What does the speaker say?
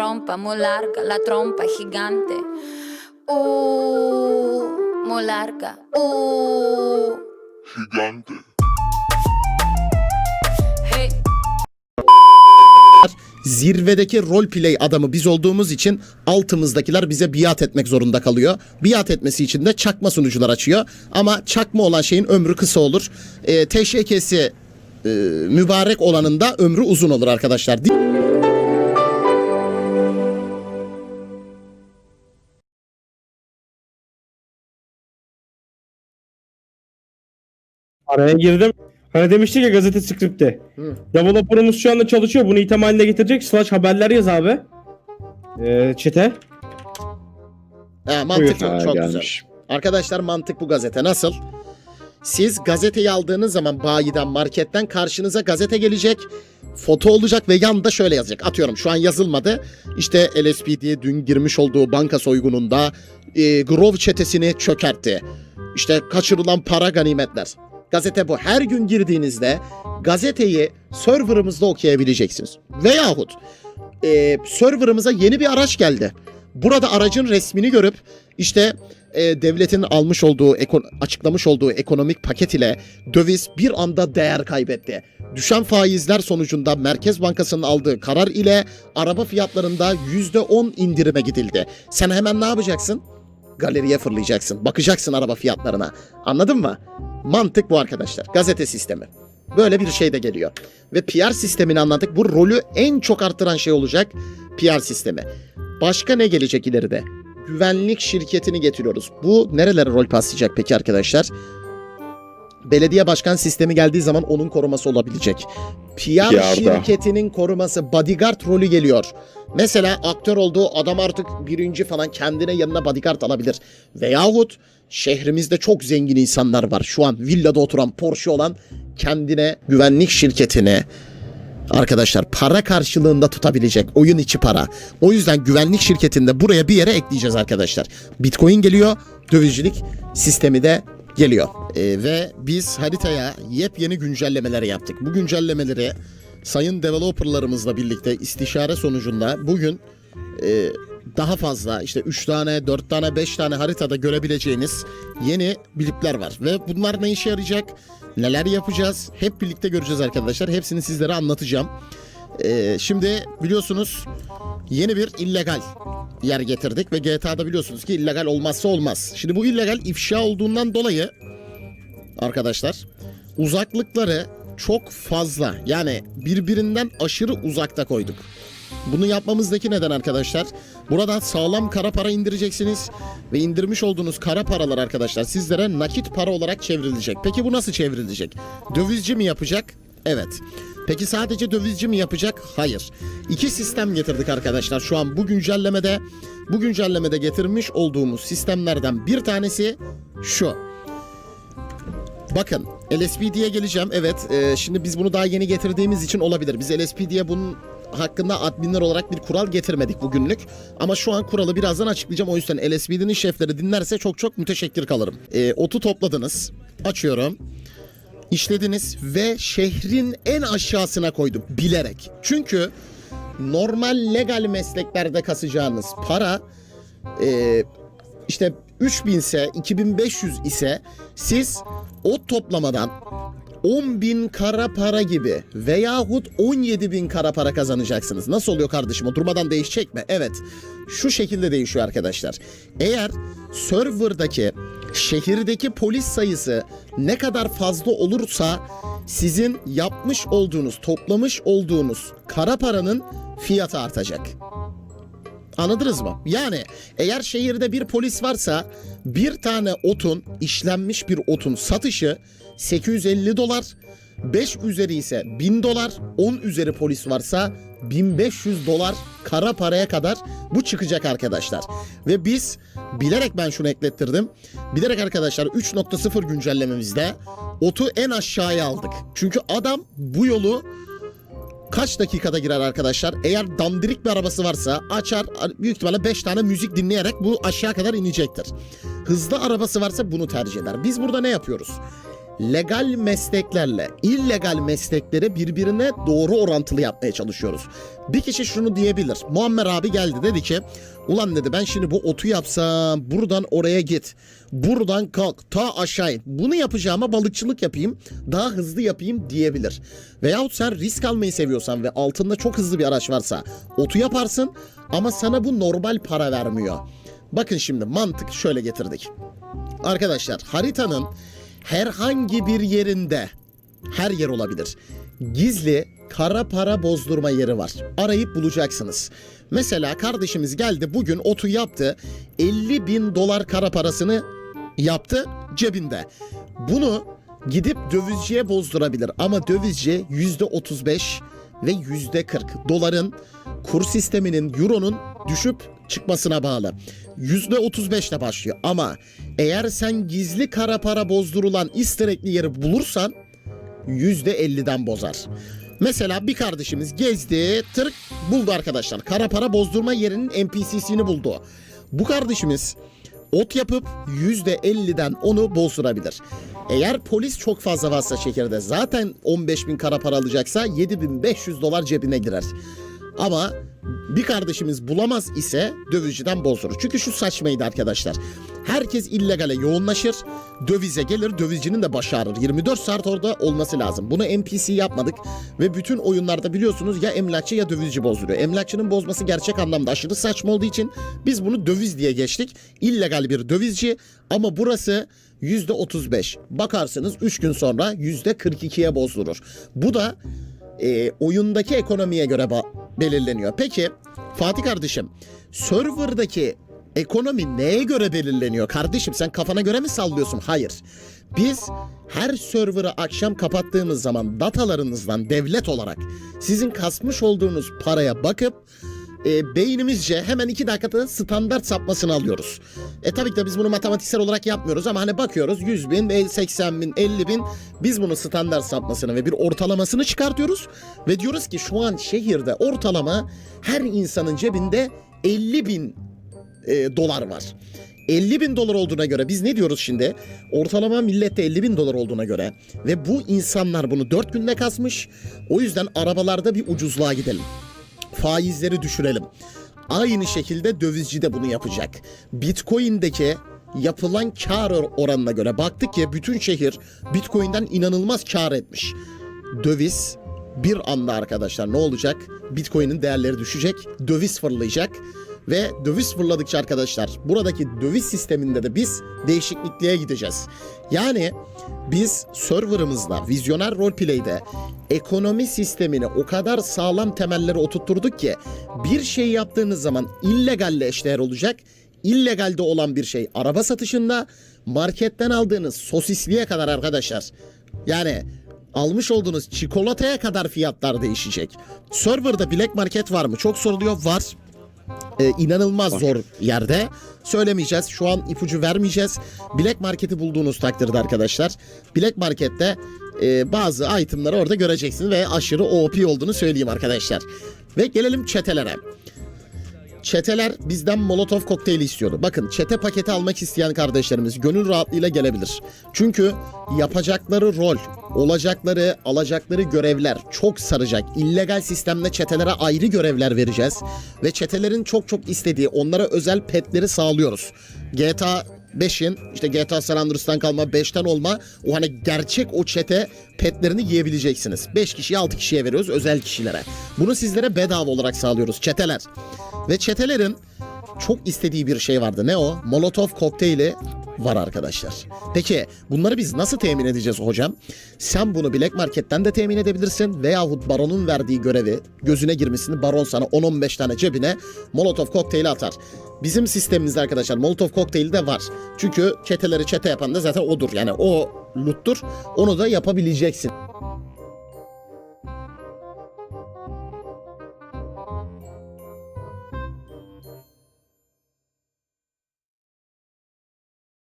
trompa muy larga, la trompa gigante. Uh, muy larga. Uh. Gigante. Hey. Zirvedeki roleplay adamı biz olduğumuz için altımızdakiler bize biat etmek zorunda kalıyor. Biat etmesi için de çakma sunucular açıyor. Ama çakma olan şeyin ömrü kısa olur. E, teşekkesi e, mübarek olanın da ömrü uzun olur arkadaşlar. Di- Araya girdim. Hani demiştik ya gazete skripti. Hı. Developer'ımız şu anda çalışıyor. Bunu item haline getirecek. Slash haberler yaz abi. Ee, çete. Ha, mantık Buyur. çok, çok güzel. Arkadaşlar mantık bu gazete nasıl? Siz gazeteyi aldığınız zaman bayiden marketten karşınıza gazete gelecek. Foto olacak ve yanında şöyle yazacak. Atıyorum şu an yazılmadı. İşte LSPD'ye dün girmiş olduğu banka soygununda e, Grove çetesini çökertti. İşte kaçırılan para ganimetler. Gazete bu. Her gün girdiğinizde gazeteyi serverımızda okuyabileceksiniz. Veyahut e, serverımıza yeni bir araç geldi. Burada aracın resmini görüp işte e, devletin almış olduğu, açıklamış olduğu ekonomik paket ile döviz bir anda değer kaybetti. Düşen faizler sonucunda Merkez Bankası'nın aldığı karar ile araba fiyatlarında %10 indirime gidildi. Sen hemen ne yapacaksın? Galeriye fırlayacaksın. Bakacaksın araba fiyatlarına. Anladın mı? Mantık bu arkadaşlar. Gazete sistemi. Böyle bir şey de geliyor. Ve PR sistemini anladık. Bu rolü en çok arttıran şey olacak PR sistemi. Başka ne gelecek ileride? Güvenlik şirketini getiriyoruz. Bu nerelere rol paslayacak peki arkadaşlar? Belediye başkan sistemi geldiği zaman onun koruması olabilecek. PR PR'da. şirketinin koruması bodyguard rolü geliyor. Mesela aktör olduğu adam artık birinci falan kendine yanına bodyguard alabilir. Veyahut şehrimizde çok zengin insanlar var. Şu an villada oturan Porsche olan kendine güvenlik şirketini arkadaşlar para karşılığında tutabilecek oyun içi para. O yüzden güvenlik şirketinde buraya bir yere ekleyeceğiz arkadaşlar. Bitcoin geliyor, dövizcilik sistemi de geliyor. Ee, ve biz haritaya yepyeni güncellemeler yaptık. Bu güncellemeleri sayın developerlarımızla birlikte istişare sonucunda bugün e, daha fazla işte 3 tane, 4 tane, 5 tane haritada görebileceğiniz yeni blipler var. Ve bunlar ne işe yarayacak? Neler yapacağız? Hep birlikte göreceğiz arkadaşlar. Hepsini sizlere anlatacağım. Ee, şimdi biliyorsunuz yeni bir illegal yer getirdik ve GTA'da biliyorsunuz ki illegal olmazsa olmaz. Şimdi bu illegal ifşa olduğundan dolayı arkadaşlar uzaklıkları çok fazla yani birbirinden aşırı uzakta koyduk. Bunu yapmamızdaki neden arkadaşlar? Buradan sağlam kara para indireceksiniz ve indirmiş olduğunuz kara paralar arkadaşlar sizlere nakit para olarak çevrilecek. Peki bu nasıl çevrilecek? Dövizci mi yapacak? Evet. Peki sadece dövizci mi yapacak? Hayır. İki sistem getirdik arkadaşlar. Şu an bu güncellemede bu güncellemede getirmiş olduğumuz sistemlerden bir tanesi şu. Bakın LSPD'ye geleceğim. Evet e, şimdi biz bunu daha yeni getirdiğimiz için olabilir. Biz LSPD'ye bunun hakkında adminler olarak bir kural getirmedik bugünlük. Ama şu an kuralı birazdan açıklayacağım. O yüzden LSPD'nin şefleri dinlerse çok çok müteşekkir kalırım. E, otu topladınız. Açıyorum. İşlediniz ve şehrin en aşağısına koydum bilerek. Çünkü normal legal mesleklerde kasacağınız para e, işte 3000 ise 2500 ise siz o toplamadan 10 bin kara para gibi veyahut 17 bin kara para kazanacaksınız. Nasıl oluyor kardeşim? O durmadan değişecek mi? Evet. Şu şekilde değişiyor arkadaşlar. Eğer serverdaki şehirdeki polis sayısı ne kadar fazla olursa sizin yapmış olduğunuz, toplamış olduğunuz kara paranın fiyatı artacak. Anladınız mı? Yani eğer şehirde bir polis varsa bir tane otun, işlenmiş bir otun satışı 850 dolar, 5 üzeri ise 1000 dolar, 10 üzeri polis varsa 1500 dolar kara paraya kadar bu çıkacak arkadaşlar. Ve biz bilerek ben şunu eklettirdim. Bilerek arkadaşlar 3.0 güncellememizde otu en aşağıya aldık. Çünkü adam bu yolu kaç dakikada girer arkadaşlar? Eğer dandirik bir arabası varsa açar büyük ihtimalle 5 tane müzik dinleyerek bu aşağı kadar inecektir. Hızlı arabası varsa bunu tercih eder. Biz burada ne yapıyoruz? Legal mesleklerle illegal meslekleri birbirine doğru orantılı yapmaya çalışıyoruz. Bir kişi şunu diyebilir. Muammer abi geldi dedi ki ulan dedi ben şimdi bu otu yapsam buradan oraya git. Buradan kalk ta aşağı in. Bunu yapacağıma balıkçılık yapayım daha hızlı yapayım diyebilir. Veyahut sen risk almayı seviyorsan ve altında çok hızlı bir araç varsa otu yaparsın ama sana bu normal para vermiyor. Bakın şimdi mantık şöyle getirdik. Arkadaşlar haritanın herhangi bir yerinde her yer olabilir. Gizli kara para bozdurma yeri var. Arayıp bulacaksınız. Mesela kardeşimiz geldi bugün otu yaptı. 50 bin dolar kara parasını yaptı cebinde. Bunu gidip dövizciye bozdurabilir ama dövizci %35 ve %40 doların kur sisteminin euronun düşüp çıkmasına bağlı. %35 ile başlıyor ama eğer sen gizli kara para bozdurulan istirekli yeri bulursan %50'den bozar. Mesela bir kardeşimiz gezdi, tırk buldu arkadaşlar. Kara para bozdurma yerinin NPC'sini buldu. Bu kardeşimiz ot yapıp %50'den onu bozdurabilir. Eğer polis çok fazla varsa şehirde zaten 15 bin kara para alacaksa 7500 dolar cebine girer. Ama bir kardeşimiz bulamaz ise dövizciden bozdurur. Çünkü şu saçmaydı arkadaşlar. Herkes illegale yoğunlaşır. Dövize gelir. Dövizcinin de başı ağrır. 24 saat orada olması lazım. Bunu NPC yapmadık. Ve bütün oyunlarda biliyorsunuz ya emlakçı ya dövizci bozduruyor. Emlakçının bozması gerçek anlamda aşırı saçma olduğu için biz bunu döviz diye geçtik. İllegal bir dövizci ama burası %35. Bakarsınız 3 gün sonra %42'ye bozdurur. Bu da e, oyundaki ekonomiye göre belirleniyor. Peki Fatih kardeşim serverdaki ekonomi neye göre belirleniyor? Kardeşim sen kafana göre mi sallıyorsun? Hayır. Biz her server'ı akşam kapattığımız zaman datalarınızdan devlet olarak sizin kasmış olduğunuz paraya bakıp e, beynimizce hemen iki dakikada standart sapmasını alıyoruz. E tabii ki de biz bunu matematiksel olarak yapmıyoruz ama hani bakıyoruz 100 bin, el- 80 bin, 50 bin biz bunu standart sapmasını ve bir ortalamasını çıkartıyoruz ve diyoruz ki şu an şehirde ortalama her insanın cebinde 50 bin e, dolar var. 50 bin dolar olduğuna göre biz ne diyoruz şimdi? Ortalama millette 50 bin dolar olduğuna göre ve bu insanlar bunu 4 günde kasmış. O yüzden arabalarda bir ucuzluğa gidelim faizleri düşürelim. Aynı şekilde dövizci de bunu yapacak. Bitcoin'deki yapılan kar or- oranına göre baktık ki bütün şehir Bitcoin'den inanılmaz kar etmiş. Döviz bir anda arkadaşlar ne olacak? Bitcoin'in değerleri düşecek, döviz fırlayacak ve döviz fırladıkça arkadaşlar buradaki döviz sisteminde de biz değişiklikliğe gideceğiz. Yani biz serverımızla Vizyoner Roleplay'de ekonomi sistemini o kadar sağlam temelleri oturtturduk ki bir şey yaptığınız zaman illegalle eşdeğer olacak. İllegalde olan bir şey araba satışında marketten aldığınız sosisliğe kadar arkadaşlar. Yani almış olduğunuz çikolataya kadar fiyatlar değişecek. Server'da Black Market var mı? Çok soruluyor. Var. Ee, inanılmaz zor yerde. Söylemeyeceğiz. Şu an ipucu vermeyeceğiz. Black Market'i bulduğunuz takdirde arkadaşlar. Black Market'te e, bazı itemları orada göreceksiniz ve aşırı OP olduğunu söyleyeyim arkadaşlar. Ve gelelim çetelere. Çeteler bizden Molotov kokteyli istiyordu. Bakın çete paketi almak isteyen kardeşlerimiz gönül rahatlığıyla gelebilir. Çünkü yapacakları rol, olacakları, alacakları görevler çok saracak. İllegal sistemde çetelere ayrı görevler vereceğiz. Ve çetelerin çok çok istediği onlara özel petleri sağlıyoruz. GTA 5'in işte GTA San Andreas'tan kalma 5'ten olma o hani gerçek o çete petlerini giyebileceksiniz. 5 kişiye 6 kişiye veriyoruz özel kişilere. Bunu sizlere bedava olarak sağlıyoruz çeteler. Ve çetelerin çok istediği bir şey vardı. Ne o? Molotov kokteyli var arkadaşlar. Peki bunları biz nasıl temin edeceğiz hocam? Sen bunu Black Market'ten de temin edebilirsin veyahut baronun verdiği görevi gözüne girmesini baron sana 10-15 tane cebine Molotov kokteyli atar. Bizim sistemimizde arkadaşlar Molotov kokteyli de var. Çünkü çeteleri çete yapan da zaten odur. Yani o loot'tur. Onu da yapabileceksin.